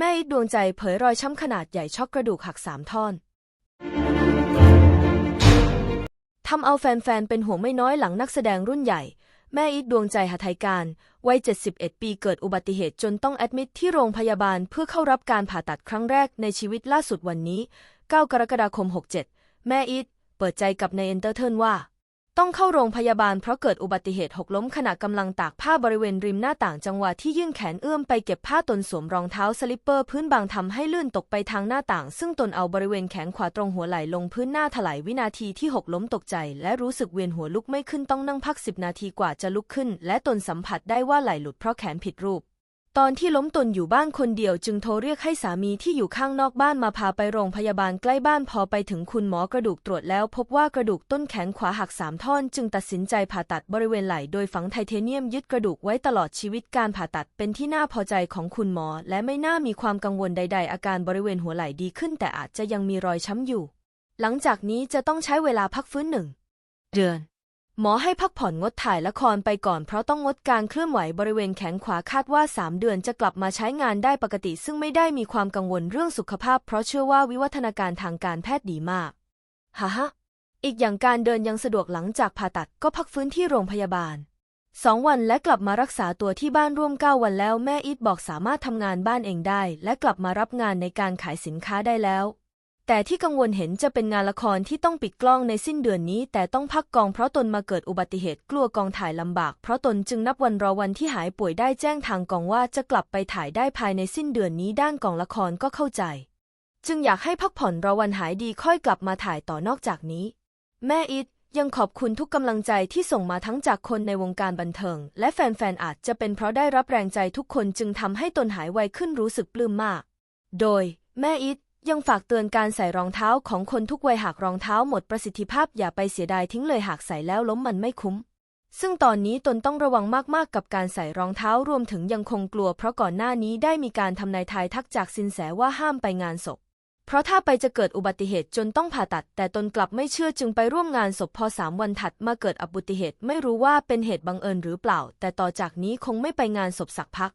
แม่อิดดวงใจเผยรอยช้ำขนาดใหญ่ช็อกกระดูกหักสามท่อนทำเอาแฟนๆ เป็นห่วงไม่น้อยหลังนักแสดงรุ่นใหญ่ แม่อิดดวงใจหทัยการวัย 71 ปีเกิดอุบัติเหตุจนต้องแอดมิดที่โรงพยาบาลเพื่อเข้ารับการผ่าตัดครั้งแรกในชีวิตล่าสุดวันนี้ 9 กรกฎาคม 67 แม่อิดเปิดใจกับในเอนเตอร์เทนว่า ต้องเข้าโรงพยาบาลเพราะเกิดอุบัติเหตุหกล้มขณะกำลังตากผ้าบริเวณริมหน้าต่างจังหวะที่ยื่นแขนเอื้อมไปเก็บผ้าตนสวมรองเท้าสลิปเปอร์พื้นบางทำให้ลื่นตกไปทางหน้าต่าง ซึ่งตนเอาบริเวณแขนขวาตรงหัวไหล่ลงพื้นหน้าถลายวินาทีที่หกล้มตกใจ และรู้สึกเวียนหัวลุกไม่ขึ้นต้องนั่งพักสิบนาทีกว่าจะลุกขึ้น และตนสัมผัสได้ว่าไหล่หลุดเพราะแขนผิดรูป ตอนที่ล้มตนอยู่บ้านคนเดียวจึงโทรเรียกให้สามีที่อยู่ข้างนอกบ้านมาพาไปโรงพยาบาลใกล้บ้านพอไปถึงคุณหมอกระดูกตรวจแล้ว พบว่ากระดูกต้นแขนขวาหักสามท่อน จึงตัดสินใจผ่าตัดบริเวณไหล่โดยฝังไทเทเนียมยึดกระดูกไว้ตลอดชีวิตการผ่าตัดเป็นที่น่าพอใจของคุณหมอ และไม่น่ามีความกังวลใด ๆ อาการบริเวณหัวไหล่ดีขึ้น แต่อาจจะยังมีรอยช้ำอยู่ หลังจากนี้จะต้องใช้เวลาพักฟื้นหนึ่งเดือน หมอให้พักผ่อนงดถ่ายละครไปก่อนเพราะต้องงดการเคลื่อนไหวบริเวณแขนขวาคาดว่า 3 เดือนจะกลับมาใช้งานได้ปกติ ซึ่งไม่ได้มีความกังวลเรื่องสุขภาพ เพราะเชื่อว่าวิวัฒนาการทางการแพทย์ดีมากฮ่าฮะอีกอย่างการเดินยังสะดวกหลังจากผ่าตัดก็พักฟื้นที่โรงพยาบาลสองวันและกลับมารักษาตัวที่บ้านร่วม 9 วันแล้วแม่อีทบอกสามารถทำงานบ้านเองได้ และกลับมารับงานในการขายสินค้าได้แล้ว แต่ที่กังวลเห็นจะเป็นงานละครที่ต้องปิดกล้องในสิ้นเดือนนี้ แต่ต้องพักกองเพราะตนมาเกิดอุบัติเหตุกลัวกองถ่ายลำบาก เพราะตนจึงนับวันรอวันที่หายป่วยได้แจ้งทางกองว่าจะกลับไปถ่ายได้ภายในสิ้นเดือนนี้ด้านกองละครก็เข้าใจ จึงอยากให้พักผ่อนรอวันหายดีค่อยกลับมาถ่ายต่อนอกจากนี้ แม่อิทยังขอบคุณทุกกำลังใจที่ส่งมาทั้งจากคนในวงการบันเทิง และแฟนๆอาจจะเป็นเพราะได้รับแรงใจทุกคนจึงทำให้ตนหายไวขึ้นรู้สึกปลื้มมาก โดย แม่อิท ยังฝากเตือนการใส่รองเท้าของคนทุกวัยหากรองเท้าหมดประสิทธิภาพอย่าไปเสียดายทิ้งเลยหากใส่แล้วล้มมันไม่คุ้ม ซึ่งตอนนี้ตนต้องระวังมากๆ กับการใส่รองเท้ารวมถึงยังคงกลัว เพราะก่อนหน้านี้ได้มีการทำนายทายทักจากสินแสว่าห้ามไปงานศพ เพราะถ้าไปจะเกิดอุบัติเหตุจนต้องผ่าตัด แต่ตนกลับไม่เชื่อจึงไปร่วมงานศพพอสามวันถัดมาเกิดอุบัติเหตุไม่รู้ว่าเป็นเหตุบังเอิญหรือเปล่า แต่ต่อจากนี้คงไม่ไปงานศพสักพัก